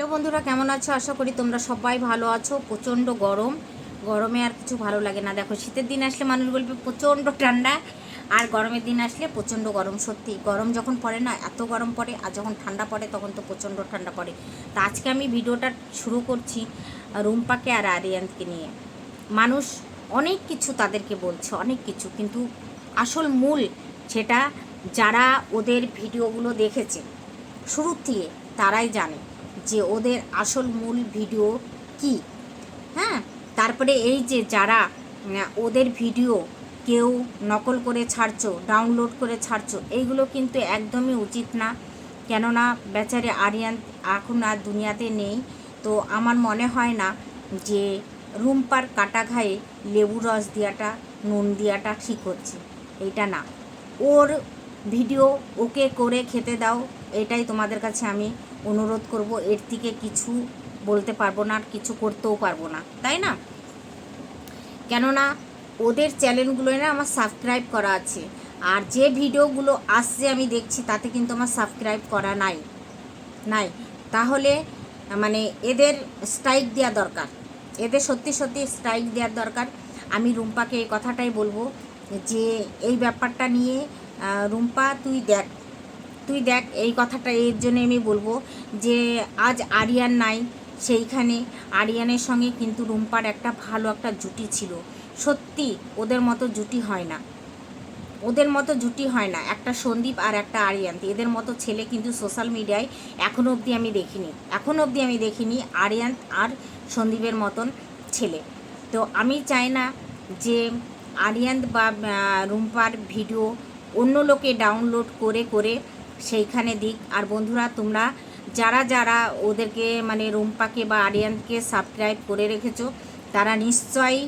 Hello বন্ধুরা, কেমন আছো? আশা করি তোমরা সবাই ভালো আছো। প্রচণ্ড গরম। গরমে আর কিছু ভালো লাগে না। দেখো, শীতের দিন আসলে মানুষ বলবে প্রচণ্ড ঠান্ডা, আর গরমের দিন আসলে প্রচণ্ড গরম। সত্যি, গরম যখন পড়ে না, এত গরম পড়ে, আর যখন ঠান্ডা পড়ে, তখন তো প্রচণ্ড ঠান্ডা পড়ে। তা আজকে আমি ভিডিওটা শুরু করছি রুম্পাকে আর আরিয়ানকে নিয়ে। মানুষ অনেক কিছু তাদেরকে বলছে, অনেক কিছু, কিন্তু আসল মূল সেটা যারা ওদের ভিডিওগুলো দেখেছে, শুরুর থেকে তারাই জানে। যে ওদের আসল মূল ভিডিও কি? হ্যাঁ? তারপরে এই যে যারা ওদের ভিডিও কেউ নকল করে ছাড়ছো, ডাউনলোড করে ছাড়ছো, এইগুলো কিন্তু একদমই উচিত না। কেননা বেচারে আরিয়ান এখন আর দুনিয়াতে নেই। তো আমার মনে হয় না যে রুম্পার কাটা ঘায়ে লেবু রস দেওয়াটা নুন দেওয়াটা ঠিক হচ্ছে। এইটা না। ওর ভিডিও ওকে করে খেতে দাও, এটাই তোমাদের কাছে আমি অনুরোধ করব, এর থেকে কিছু বলতে পারব না আর কিছু করতেও পারব না, তাই না? কেননা ওদের চ্যানেলগুলো না আমার সাবস্ক্রাইব করা আছে, আর যে ভিডিওগুলো আসছে আমি দেখছি তাতে কিন্তু আমার সাবস্ক্রাইব করা নাই নাই। তাহলে মানে এদের স্ট্রাইক দেওয়া দরকার, এদের সত্যি সত্যি স্ট্রাইক দেওয়ার দরকার। আমি রুম্পাকে এই কথাটাই বলব যে, এই ব্যাপারটা নিয়ে রুম্পা তুই দেখ তুই দেখ, এই কথাটা এর জন্য আমি বলব যে আজ আরিয়ান নাই সেইখানে। আরিয়ানের সঙ্গে কিন্তু রুম্পার একটা ভালো একটা জুটি ছিল। সত্যি, ওদের মতো জুটি হয় না। ওদের মতো জুটি হয় না, একটা সন্দীপ আর একটা আরিয়ান। এদের মতো ছেলে কিন্তু সোশ্যাল মিডিয়ায় এখনও অবধি আমি দেখিনি। এখনও অবধি আমি দেখিনি আরিয়ান আর সন্দীপের মতন ছেলে। তো আমি চাই না যে আরিয়ান বা রুম্পার ভিডিও অন্য লোকে ডাউনলোড করে করে সেইখানে দিক। আর বন্ধুরা, তোমরা যারা যারা ওদেরকে মানে রুম্পাকে বা আরিয়ানকে সাবস্ক্রাইব করে রেখেছো, তারা নিশ্চয়ই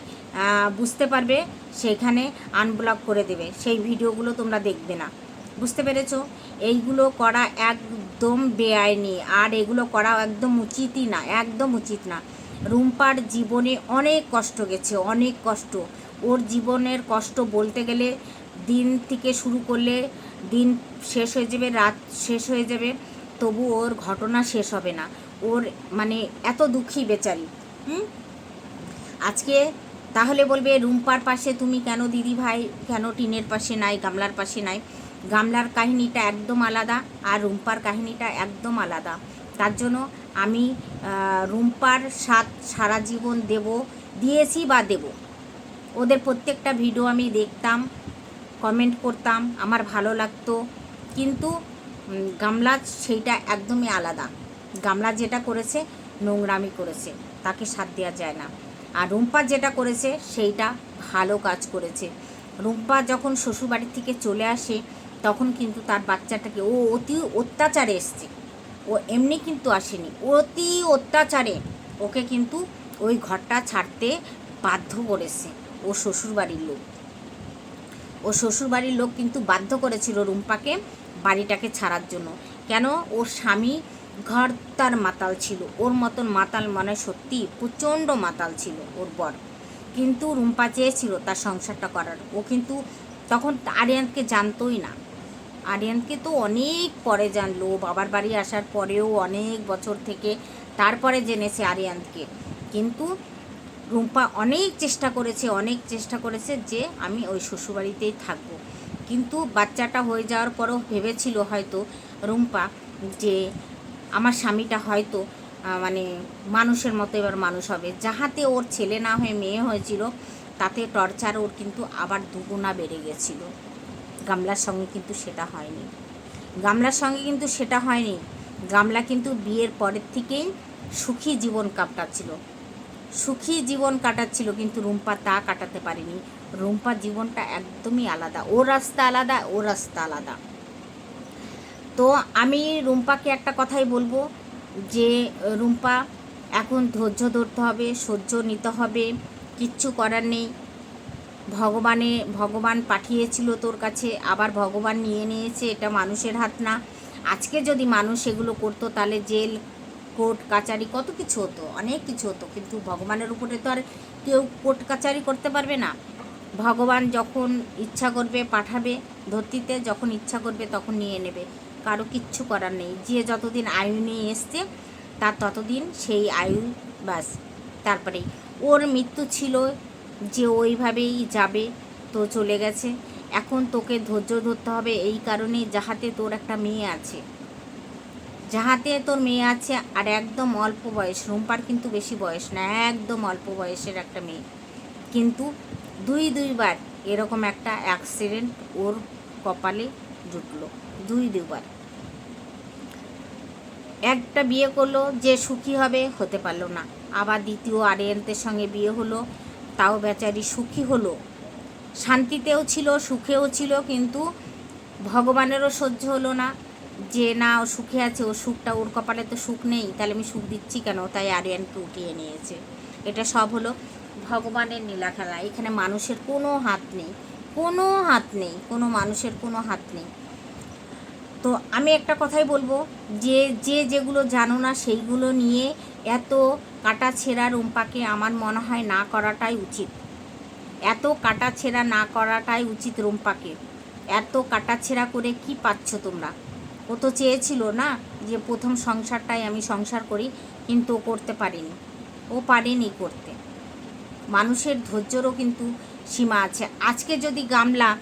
বুঝতে পারবে সেখানে আনব্লক করে দেবে। সেই ভিডিওগুলো তোমরা দেখবে না। বুঝতে পেরেছ? এইগুলো করা একদম বেআইনি। আর এগুলো করা একদম উচিতই না, একদম উচিত না। রুম্পার জীবনে অনেক কষ্ট গেছে, অনেক কষ্ট। ওর জীবনের কষ্ট বলতে গেলে দিন থেকে শুরু করলে দিন শেষ হয়ে যাবে, রাত শেষ হয়ে যাবে, তবু ওর ঘটনা শেষ হবে না। ওর মানে এত দুঃখী বেচারি, হুম? আজকে তাহলে বলবে, রুম্পার পাশে তুমি কেন দিদি ভাই, কেন টিনের পাশে নাই, গামলার পাশে নাই? গামলার কাহিনীটা একদম আলাদা আর রুম্পার কাহিনীটা একদম আলাদা। তার জন্য আমি রুম্পার সাথ সারা জীবন দেব, দিয়েছি বা দেব। ওদের প্রত্যেকটা ভিডিও আমি দেখতাম কমেন্ট করতাম, আমার ভালো লাগতো। কিন্তু গামলা সেইটা একদমই আলাদা। গামলা যেটা করেছে, নোংরামি করেছে। তাকে সাথ দেওয়া যায় না। আর রুম্পা যেটা করেছে, সেইটা ভালো কাজ করেছে। রুম্পা যখন শ্বশুরবাড়ি থেকে চলে আসে, তখন কিন্তু তার বাচ্চাটাকে, ও অতি অত্যাচারে এসছে। ও এমনি কিন্তু আসেনি। অতি অত্যাচারে ওকে কিন্তু ওই ঘরটা ছাড়তে বাধ্য করেছে। ও শ্বশুরবাড়ির লোক। ও শ্বশুরবাড়ির লোক কিন্তু বাধ্য করেছিল রুম্পাকে বাড়িটাকে ছাড়ার জন্য। কেন? ওর স্বামী ঘর তার মাতাল ছিল। ওর মতন মাতাল মানে সত্যি প্রচণ্ড মাতাল ছিল ওর বর। কিন্তু রুম্পা চেয়েছিল তার সংসারটা করার। ও কিন্তু তখন আরিয়ানকে জানতোই না। আরিয়ানকে তো অনেক পরে জানলো। বাবার বাড়ি আসার পরেও অনেক বছর থেকে তারপরে জেনেছে আরিয়ানকে। কিন্তু রুম্পা অনেক চেষ্টা করেছে, অনেক চেষ্টা করেছে যে আমি ওই শ্বশুরবাড়িতেই থাকব। কিন্তু বাচ্চাটা হয়ে যাওয়ার পরও ভেবেছিল হয়তো রুম্পা যে আমার স্বামীটা হয়তো মানে মানুষের মতো এবার মানুষ হবে। যাহাতে ওর ছেলে না হয়ে মেয়ে হয়েছিল, তাতে টর্চার ওর কিন্তু আবার দুগুণা বেড়ে গেছিল। গামলার সঙ্গে কিন্তু সেটা হয়নি। গামলার সঙ্গে কিন্তু সেটা হয়নি। গামলা কিন্তু বিয়ের পরের থেকেই সুখী জীবন কাটাচ্ছিল। সুখী জীবন কাটাচ্ছিল, কিন্তু রুম্পা তা কাটাতে পারেনি। রুম্পার জীবনটা একদমই আলাদা। ও রাস্তা আলাদা, ও রাস্তা আলাদা। তো আমি রুম্পাকে একটা কথাই বলব যে, রুম্পা, এখন ধৈর্য ধরতে হবে, সহ্য নিতে হবে, কিচ্ছু করার নেই। ভগবানে, ভগবান পাঠিয়েছিল তোর কাছে, আবার ভগবান নিয়ে নিয়েছে, এটা মানুষের হাত না। আজকে যদি মানুষ এগুলো করতো, তাহলে জেল কোর্ট, কাচারি, কত কিছু হতো, অনেক কিছু হতো, কিন্তু ভগবানের উপরে তো আর কেউ কোর্ট, কাচারি করতে পারবে না। ভগবান যখন ইচ্ছা করবে পাঠাবে, ধরতিতে যখন ইচ্ছা করবে তখন নিয়ে নেবে, কারও কিচ্ছু করার নেই। যে যতদিন আয়ু নিয়ে এসছে, তার ততদিন সেই আয়ু বাস তারপরে। ওর মৃত্যু ছিল যে ওইভাবেই যাবে, তো চলে গেছে। এখন তোকে ধৈর্য ধরতে হবে, এই কারণে যাহাতে তোর একটা মেয়ে আছে। যাহাতে তোর মেয়ে আছে আর একদম অল্প বয়স, রুম্পার কিন্তু বেশি বয়স না, একদম অল্প বয়সের একটা মেয়ে। কিন্তু দুই দুইবার এরকম একটা অ্যাক্সিডেন্ট ওর কপালে জুটলো, দুই দুবার একটা বিয়ে করল যে সুখী হবে হতে পারল না। আবার দ্বিতীয় আরিয়ান্তের সঙ্গে বিয়ে হলো, তাও বেচারি সুখী হলো। শান্তিতেও ছিল, সুখেও ছিল, কিন্তু ভগবানেরও সহ্য হলো না। যে না ও সুখে আছে ও সুখটা ওর কপালে তো সুখ নেই, তাহলে আমি সুখ দিচ্ছি কেন? তাই আরিয়ানকে উঠিয়ে নিয়েছে। এটা সব হলো ভগবানের নীলা খেলা। এখানে মানুষের কোনো হাত নেই, কোনো হাত নেই, কোনো মানুষের কোনো হাত নেই। তো আমি একটা কথাই বলব, যে যে যেগুলো জানো না, সেইগুলো নিয়ে এত কাটা ছেঁড়া রুম্পাকে আমার মনে হয় না করাটাই উচিত। এত কাটা ছেঁড়া না করাটাই উচিত রুম্পাকে। এত কাটা ছেঁড়া করে কি পাচ্ছ তোমরা? ও তো চেয়েছিল না যে প্রথম সংসারটাই আমি সংসার করি, কিন্তু ও করতে পারিনি। ও পারেনি করতে। মানুষের ধৈর্যরও কিন্তু সীমা আছে। আজকে যদি গামলা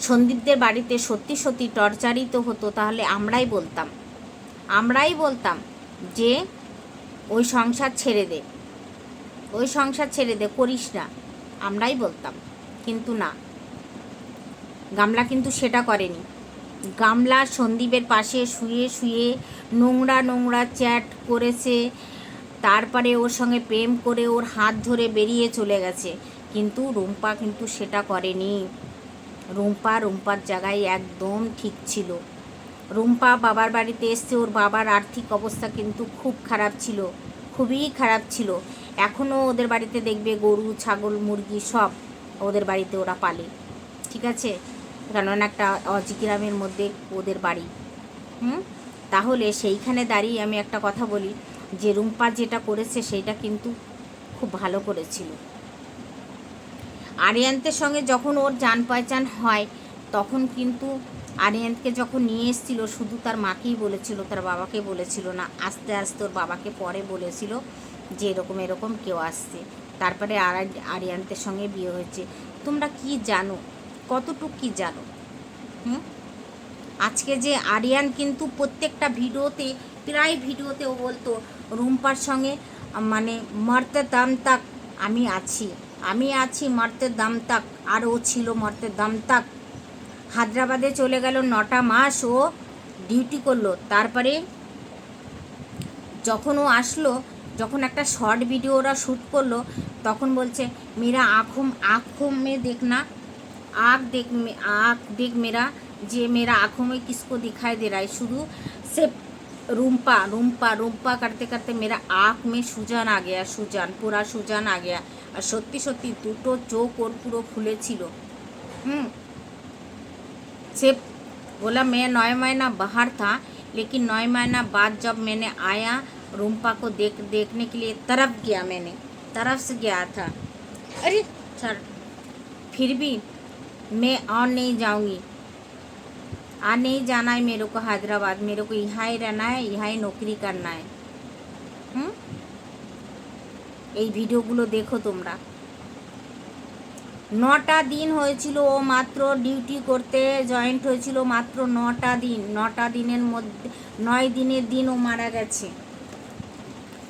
সন্দীপদের বাড়িতে সত্যি সত্যি টর্চারিত হতো, তাহলে আমরাই বলতাম আমরাই বলতাম যে, ওই সংসার ছেড়ে দে, ওই সংসার ছেড়ে দে, করিস না। আমরাই বলতাম, কিন্তু না। গামলা কিন্তু সেটা করেনি। গামলা সন্দীপের পাশে শুয়ে শুয়ে নোংরা নোংরা চ্যাট করেছে। তারপরে ওর সঙ্গে প্রেম করে ওর হাত ধরে বেরিয়ে চলে গেছে। কিন্তু রুম্পা কিন্তু সেটা করেনি। রুম্পা রুম্পার জায়গায় একদম ঠিক ছিল। রুম্পা বাবার বাড়িতে এসছে, ওর বাবার আর্থিক অবস্থা কিন্তু খুব খারাপ ছিল, খুবই খারাপ ছিল। এখনও ওদের বাড়িতে দেখবে গরু, ছাগল, মুরগি সব ওদের বাড়িতে ওরা পালে। ঠিক আছে? কারণ একটা অজিগ্রামের মধ্যে ওদের বাড়ি। হুম? তাহলে সেইখানে দাঁড়িয়ে আমি একটা কথা বলি, যে রুম্পা যেটা করেছে সেইটা কিন্তু খুব ভালো করেছিল। আরিয়ান্তের সঙ্গে যখন ওর জান পহচান হয়, তখন কিন্তু আরিয়ান্তকে যখন নিয়ে এসেছিল, শুধু তার মাকেই বলেছিল, তার বাবাকে বলেছিল না, আস্তে আস্তে ওর বাবাকে পরে বলেছিল যে এরকম এরকম কেউ আসছে। তারপরে আর আরিয়ান্তের সঙ্গে বিয়ে হয়েছে। তোমরা কি জানো? কতটুকু কী জানো? আজকে যে আরিয়ান কিন্তু প্রত্যেকটা ভিডিওতে, প্রায় ভিডিওতে ও বলতো, রুম্পার সঙ্গে মানে মারতে দাম তাক, আমি আছি। আমি আছি মারতে দাম তাক, আর ও ছিল মারতে দাম তাক। হায়দ্রাবাদে চলে গেল নটা মাস, ও ডিউটি করল। তারপরে যখন ও আসলো, যখন একটা শর্ট ভিডিও ওরা শ্যুট করল, তখন বলছে, মেয়েরা আখম আখমে দেখ না। आँख देख आँख देख मेरा যে मेरा आँखों में किसको दिखाई दे रहा है শুধু सिर्फ रूम्पा रूम्पा रूम्पा करते करते मेरा आँख में সুজান आ गया সুজান পুরা সুজান आ गया আর সত্যি সত্যি দুটো চোখ ওর পুরো ফুলেছিল হুম से बोला मैं नौ महीना बाहर था लेकिन नौ महीना बाद जब मैंने आया रूम्पा को देख देखने के लिए तरफ गया मैंने तरफ से गया था अरे सर फिर भी मैं और नहीं जाऊंगी आ नहीं जाना है मेरे को हैदराबाद मेरे को यहाँ ही रहना है यहाँ ही नौकरी करना है হুম এই ভিডিওগুলো দেখো তোমরা নটা দিন হয়েছিল ও মাত্র ডিউটি করতে জয়েন্ট হয়েছিল মাত্র নটা দিন নটা দিনের মধ্যে নয় দিনের দিন ও মারা গেছে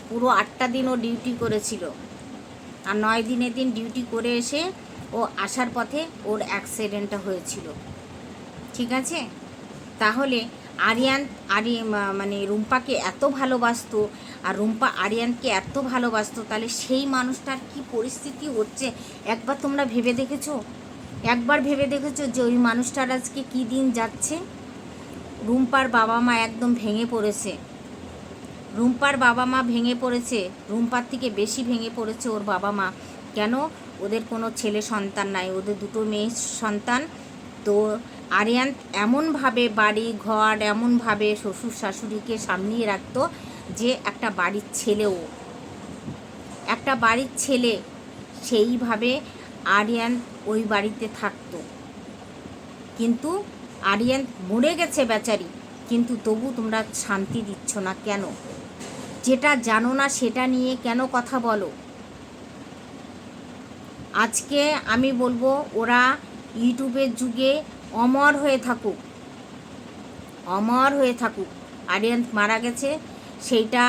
পুরো আটটা দিন ও ডিউটি করেছিল আর নয় দিনের দিন ডিউটি করে এসে ও আসার পথে ওর অ্যাক্সিডেন্টটা হয়েছিল। ঠিক আছে? তাহলে আরিয়ান, আরি মানে রুম্পাকে এত ভালোবাসতো আর রুম্পা আরিয়ানকে এত ভালোবাসতো, তাহলে সেই মানুষটার কি পরিস্থিতি হচ্ছে? একবার তোমরা ভেবে দেখেছ? একবার ভেবে দেখেছ যে ওই মানুষটার আজকে কী দিন যাচ্ছে? রুম্পার বাবা মা একদম ভেঙে পড়েছে। রুম্পার বাবা মা ভেঙে পড়েছে, রুম্পার থেকে বেশি ভেঙে পড়েছে ওর বাবা মা। কেন? ওদের কোনো ছেলে সন্তান নাই, ওদের দুটো মেয়ে সন্তান। তো আরিয়ান এমনভাবে বাড়ি, ঘর, এমনভাবে শ্বশুর শাশুড়িকে সামলিয়ে রাখতো যে একটা বাড়ির ছেলেও। একটা বাড়ির ছেলে সেইভাবে আরিয়ান ওই বাড়িতে থাকতো। কিন্তু আরিয়ান মরে গেছে বেচারি, কিন্তু তবু তোমরা শান্তি দিচ্ছ না কেন? যেটা জানো না সেটা নিয়ে কেন কথা বলো? আজকে আমি বলব, ওরা ইউটিউবের যুগে অমর হয়ে থাকুক। অমর হয়ে থাকুক। আরিয়ান্ত মারা গেছে, সেইটা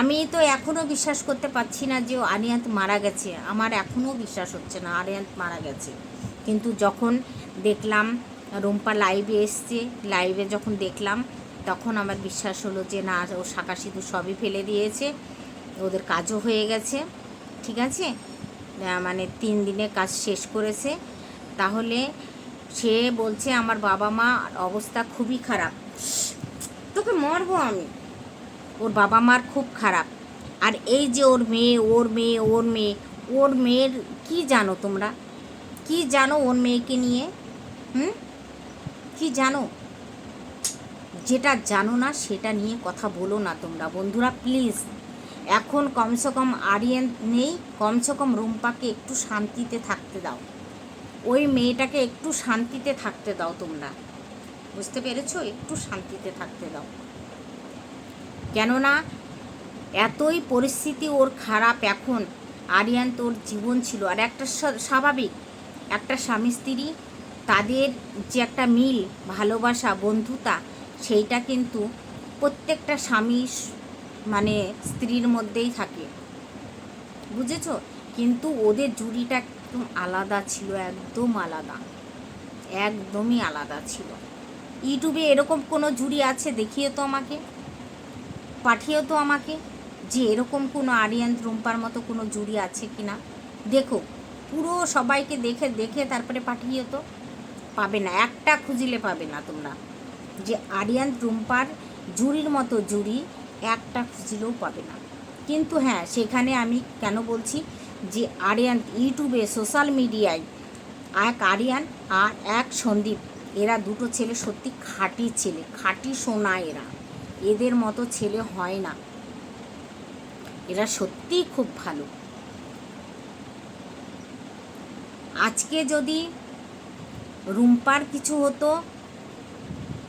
আমি তো এখনও বিশ্বাস করতে পারছি না যে আরিয়ান্ত মারা গেছে। আমার এখনও বিশ্বাস হচ্ছে না আরিয়ান্ত মারা গেছে। কিন্তু যখন দেখলাম, রুম্পা লাইভে এসছে লাইভে যখন দেখলাম, তখন আমার বিশ্বাস হলো যে না, ও শাঁকা সিঁদুর সবই ফেলে দিয়েছে, ওদের কাজও হয়ে গেছে, ঠিক আছে? মানে তিন দিনে কাজ শেষ করেছে। তাহলে সে বলছে, আমার বাবা মা অবস্থা খুবই খারাপ। তোকে মরবো আমি? ওর বাবা মার খুব খারাপ। আর এই যে ওর মেয়ে ওর মেয়ে ওর মেয়ে, ওর মেয়ের কি জানো তোমরা? কি জানো ওর মেয়েকে নিয়ে? হুম? কি জানো? যেটা জানো না, সেটা নিয়ে কথা বলো না তোমরা, বন্ধুরা, প্লিজ। এখন কমসে কম আরিয়ান নেই, কমসে কম রুম্পাকে একটু শান্তিতে থাকতে দাও। ওই মেয়েটাকে একটু শান্তিতে থাকতে দাও তোমরা। বুঝতে পেরেছ? একটু শান্তিতে থাকতে দাও। কেননা, এতই পরিস্থিতি ওর খারাপ এখন। আরিয়ান তোর জীবন ছিল। আর একটা স্বাভাবিক, একটা স্বামী স্ত্রী, তাদের যে একটা মিল, ভালোবাসা, বন্ধুতা, সেইটা কিন্তু প্রত্যেকটা স্বামী মানে স্ত্রীর মধ্যেই থাকে। বুঝেছ? কিন্তু ওদের জুড়িটা একদম আলাদা ছিল, একদম আলাদা। একদমই আলাদা ছিল। ইউটিউবে এরকম কোনো জুড়ি আছে? দেখিয়ে তো আমাকে। পাঠিয়েও তো আমাকে যে এরকম কোনো আরিয়ান রুম্পার মতো কোনো জুড়ি আছে কি না দেখো, পুরো সবাইকে দেখে দেখে তারপরে পাঠিয়ে তো পাবে না। একটা খুঁজিলে পাবে না তোমরা। যে আরিয়ান রুম্পার জুড়ির মতো জুড়ি একটা খুঁজিলেও পাবে না। কিন্তু হ্যাঁ সেখানে আমি কেন বলছি যে আরিয়ান ইউটিউবে, সোশ্যাল মিডিয়ায় এক আরিয়ান আর এক সন্দীপ, এরা দুটো ছেলে সত্যি খাঁটি ছেলে, খাঁটি সোনা এরা। এদের মতো ছেলে হয় না। এরা সত্যিই খুব ভালো। আজকে যদি রুম্পার কিছু হতো,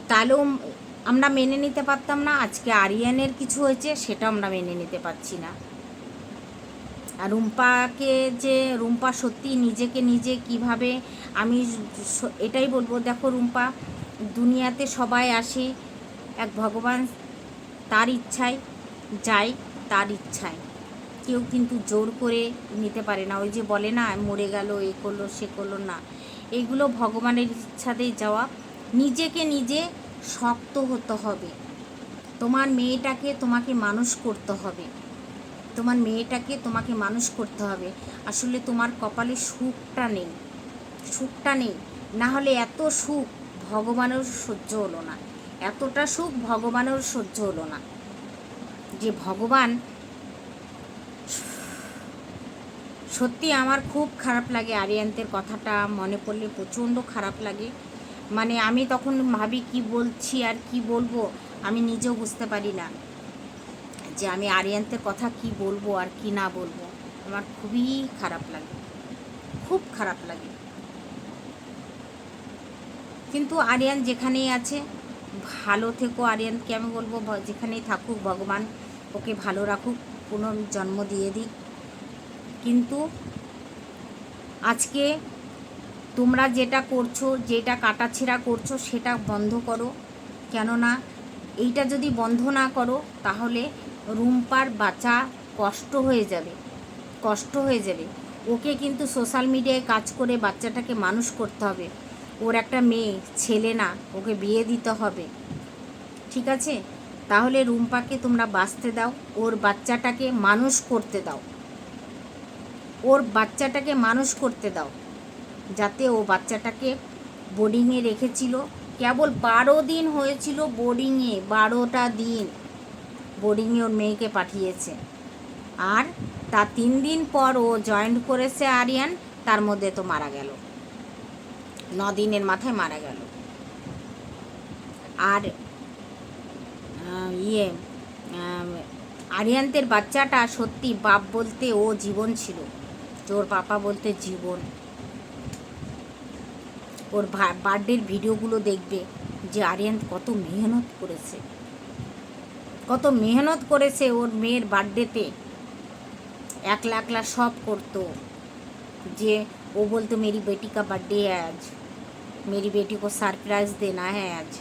তাহলেও আমরা মেনে নিতে পারতাম না। আজকে আরিয়ানের কিছু হয়েছে সেটা আমরা মেনে নিতে পারছি না। আর রুম্পাকে যে, রুম্পা সত্যি নিজেকে নিজে কীভাবে আমি এটাই বলব, দেখো রুম্পা, দুনিয়াতে সবাই আসে, এক ভগবান তার ইচ্ছায় যায়, তার ইচ্ছায়। কেউ কিন্তু জোর করে নিতে পারে না। ওই যে বলে না, মরে গেল, এ করল, সে করল, না। এগুলো ভগবানের ইচ্ছাতেই যাওয়া। নিজেকে নিজে শক্ত হতে হবে। তোমার মেয়েটাকে তোমাকে মানুষ করতে হবে। তোমার মেয়েটাকে তোমাকে মানুষ করতে হবে। আসলে তোমার কপালে সুখটা নেই। সুখটা নেই। না হলে এত সুখ ভগবানের সহ্য হলো না। এতটা সুখ ভগবানের সহ্য হলো না। যে ভগবান সত্যি আমার খুব খারাপ লাগে। আরিয়ান্তের কথাটা মনে পড়লে প্রচণ্ড খারাপ লাগে। মানে আমি তখন ভাবি কি বলছি আর কি বলব, আমি নিজেও বুঝতে পারি না যে আমি আরিয়ান্তের কথা কি বলব আর কি না বলব। আমার খুবই খারাপ লাগে, খুব খারাপ লাগে। কিন্তু আরিয়ান যেখানেই আছে, ভালো থেকো আরিয়ানকে আমি বলব যেখানেই থাকুক ভগবান, ওকে ভালো রাখুক, পুনর্জন্ম দিয়ে দিক। কিন্তু আজকে তোমরা যেটা করছ, যেটা কাটাছেঁড়া করছ, সেটা বন্ধ করো। কেননা এইটা যদি বন্ধ না করো, তাহলে রুম্পার বাচ্চা কষ্ট হয়ে যাবে, কষ্ট হয়ে যাবে। ওকে কিন্তু সোশ্যাল মিডিয়ায় কাজ করে বাচ্চাটাকে মানুষ করতে হবে। ওর একটা মেয়ে, ছেলে না, ওকে বিয়ে দিতে হবে। ঠিক আছে? তাহলে রুম্পাকে তোমরা বাঁচতে দাও, ওর বাচ্চাটাকে মানুষ করতে দাও। ওর বাচ্চাটাকে মানুষ করতে দাও। যাতে ও বাচ্চাটাকে বোর্ডিংয়ে রেখেছিল। কেবল বারো দিন হয়েছিল বোর্ডিংয়ে বারোটা দিন বোর্ডিংয়ে ওর মেয়েকে পাঠিয়েছে। আর তার তিন দিন পর ও জয়েন্ট করেছে আরিয়ান, তার মধ্যে তো মারা গেল। ন দিনের মাথায় মারা গেল। আর ইয়ে আরিয়ান্তের বাচ্চাটা সত্যি বাপ বলতে ও জীবন ছিল। তোর পাপা বলতে জীবন। ওর বার্থডের ভিডিওগুলো দেখবে যে আরিয়ান কত মেহনত করেছে কত মেহনত করেছে ওর মেয়ের বার্থডেতে একলা একলা সব করতো যে वो बोलते मेरी बेटी का बर्थडे है आज मेरी बेटी को सरप्राइज देना है आज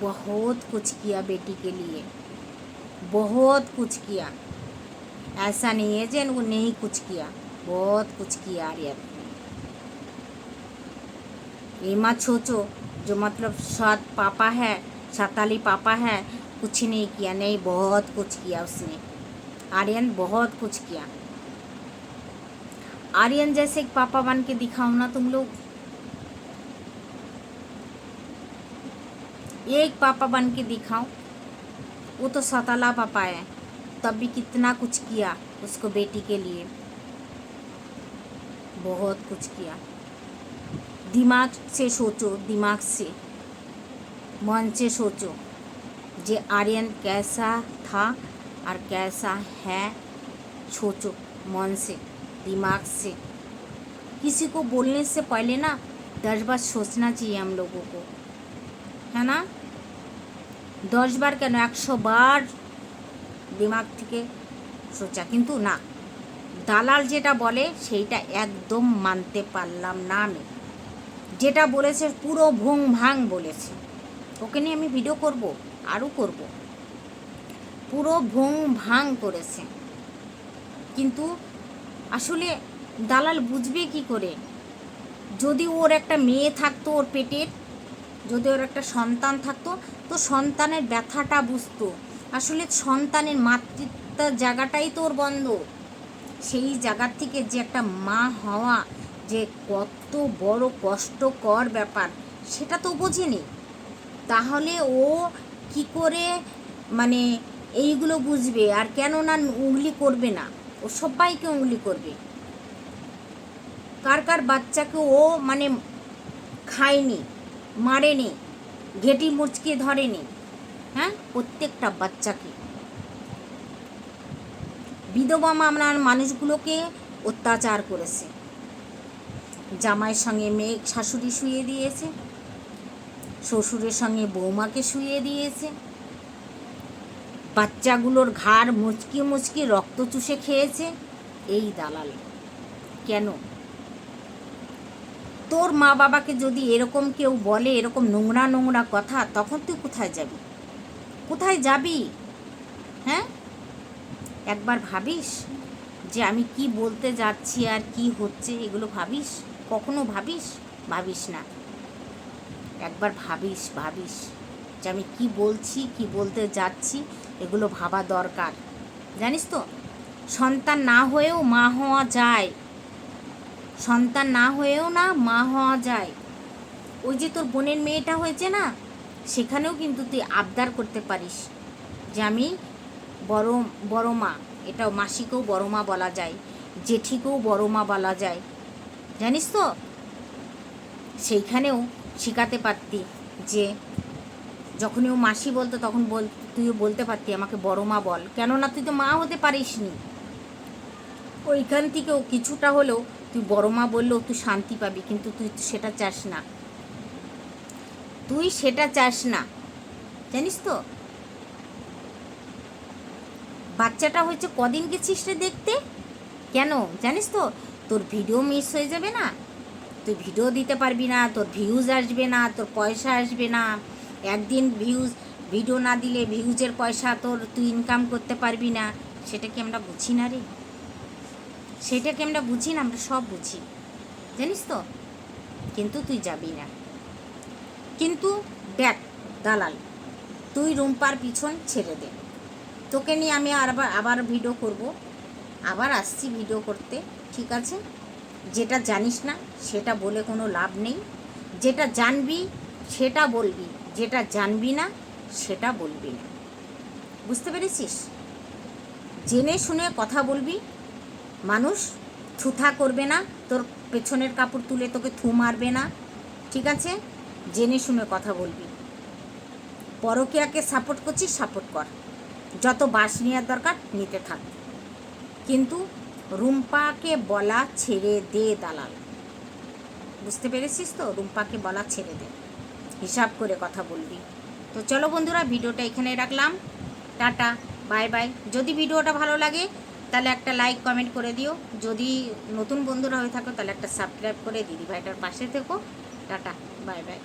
बहुत कुछ किया बेटी के लिए बहुत कुछ किया ऐसा नहीं है जे वो नहीं कुछ किया बहुत कुछ किया आर्यन मत सोचो जो मतलब सात पापा है, सताली पापा है, कुछ नहीं किया, नहीं, बहुत कुछ किया उसने। आर्यन बहुत कुछ किया। आर्यन जैसे एक पापा बन के दिखाओ ना तुम लोग? एक पापा बन के दिखाओ वो तो सताला पापा है। तब भी कितना कुछ किया उसको बेटी के लिए। बहुत कुछ किया। दिमाग से सोचो दिमाग से मन से सोचो जे आर्यन कैसा था और कैसा है सोचो मन से दिमाग से किसी को बोलने से पहले ना दस बार सोचना चाहिए हम लोगों को है ना দশ বার কেন একশো বার দিমাগ থেকে সোচা কিন্তু না দালাল যেটা বলে সেইটা একদম মানতে পারলাম না আমি যেটা বলেছে পুরো ভুং ভাং বলেছে। ওকে নিয়ে আমি ভিডিও করব, আরও করব। পুরো ভুং ভাং করেছে। কিন্তু আসলে দালাল বুঝবে কি করে? যদি ওর একটা মেয়ে থাকতো ওর পেটের, যদি ওর একটা সন্তান থাকতো, তো সন্তানের ব্যথাটা বুঝতো। আসলে সন্তানের মাতৃত্বের জায়গাটাই তো ওর বন্ধ। সেই জায়গার থেকে যে একটা মা হওয়া যে কত বড় কষ্টকর ব্যাপার, সেটা তো বোঝেনি। তাহলে ও কি করে মানে এইগুলো বুঝবে? আর কেন না উংলি করবে না। ও সবাইকে উংলি করবে। কার কার বাচ্চাকে ও মানে খায়নি, মারেনি, ঘেটি মুচকে ধরেনি হ্যাঁ? প্রত্যেকটা বাচ্চাকে। বিধবা মামলার মানুষগুলোকে অত্যাচার করেছে। জামাইয়ের সঙ্গে মেয়ে শাশুড়ি শুয়ে দিয়েছে, শ্বশুরের সঙ্গে বৌমাকে শুয়ে দিয়েছে। বাচ্চাগুলোর ঘাড় মুচকি মুচকি রক্ত চুষে খেয়েছে এই দালাল। কেন? তোর মা বাবাকে যদি এরকম কেউ বলে, এরকম নোংরা নোংরা কথা, তখন তুই কোথায় যাবি? কোথায় যাবি? হ্যাঁ? একবার ভাবিস যে আমি কি বলতে যাচ্ছি আর কি হচ্ছে, এগুলো ভাবিস? কখনো ভাবিস? ভাবিস না। একবার ভাবিস ভাবিস যে আমি কি বলছি, কি বলতে যাচ্ছি, এগুলো ভাবা দরকার। জানিস তো, সন্তান না হয়েও মা হওয়া যায়। সন্তান না হয়েও না মা হওয়া যায়। ওই যে তোর বোনের মেয়েটা হয়েছে না, সেখানেও কিন্তু তুই আবদার করতে পারিস যে আমি বড় বড় মা। এটাও মাসিকেও বড় মা বলা যায়, জেঠিকেও বড় মা বলা যায়। জানিস তো সেইখানেও শেখাতে পারতি যে, যখনই ও মাসি বলতো তখন বল, তুইও বলতে পারতি আমাকে বড় মা বল। কেননা তুই তো মা হতে পারিস নি ওইখান থেকেও কিছুটা হলেও তুই বড় মা বললেও তুই শান্তি পাবি, কিন্তু তুই সেটা চাস না। তুই সেটা চাস না। জানিস তো বাচ্চাটা হচ্ছে কদিন গেছিস রে দেখতে? কেন? জানিস তো তোর ভিডিও মিস হয়ে যাবে না। তুই ভিডিও দিতে পারবি না, তোর ভিউজ আসবে না, তোর পয়সা আসবে না। একদিন ভিউজ ভিডিও না দিলে ভিউজের পয়সা তোর, তুই ইনকাম করতে পারবি না। সেটা কি আমরা বুঝি না রে? সেটাকে আমরা বুঝি না? আমরা সব বুঝি। জানিস তো? কিন্তু তুই যাবি না। কিন্তু দেখ, দালাল, তুই রুম্পার পিছন ছেড়ে দে। তোকে নিয়ে আমি আবার আবার ভিডিও করব। আবার আসছি ভিডিও করতে। ঠিক আছে? যেটা জানিস না, সেটা বলে কোনো লাভ নেই। যেটা জানবি, সেটা বলবি। যেটা জানবি না, সেটা বলবি না। বুঝতে পেরেছিস? জেনে শুনে কথা বলবি। মানুষ থুথা করবে না, তোর পেছনের কাপড় তুলে তোকে থু মারবে না। ঠিক আছে? জেনে শুনে কথা বলবি। পরকিয়াকে সাপোর্ট করছিস সাপোর্ট কর। যত বাস নেওয়ার দরকার, নিতে থাক। কিন্তু রুম্পাকে বলা ছেড়ে দে, দালাল। বুঝতে পেরেছিস তো? রুম্পাকে বলা ছেড়ে দে। হিসাব করে কথা বলবি। তো চলো বন্ধুরা, ভিডিওটা এখানে রাখলাম। Tata, bye bye. যদি ভিডিওটা ভালো লাগে, তাহলে একটা লাইক, কমেন্ট করে দিও। যদি নতুন বন্ধুরা হয়ে থাকো, তাহলে একটা সাবস্ক্রাইব করে দিদি ভাইটার পাশে থেকো। Tata, bye bye.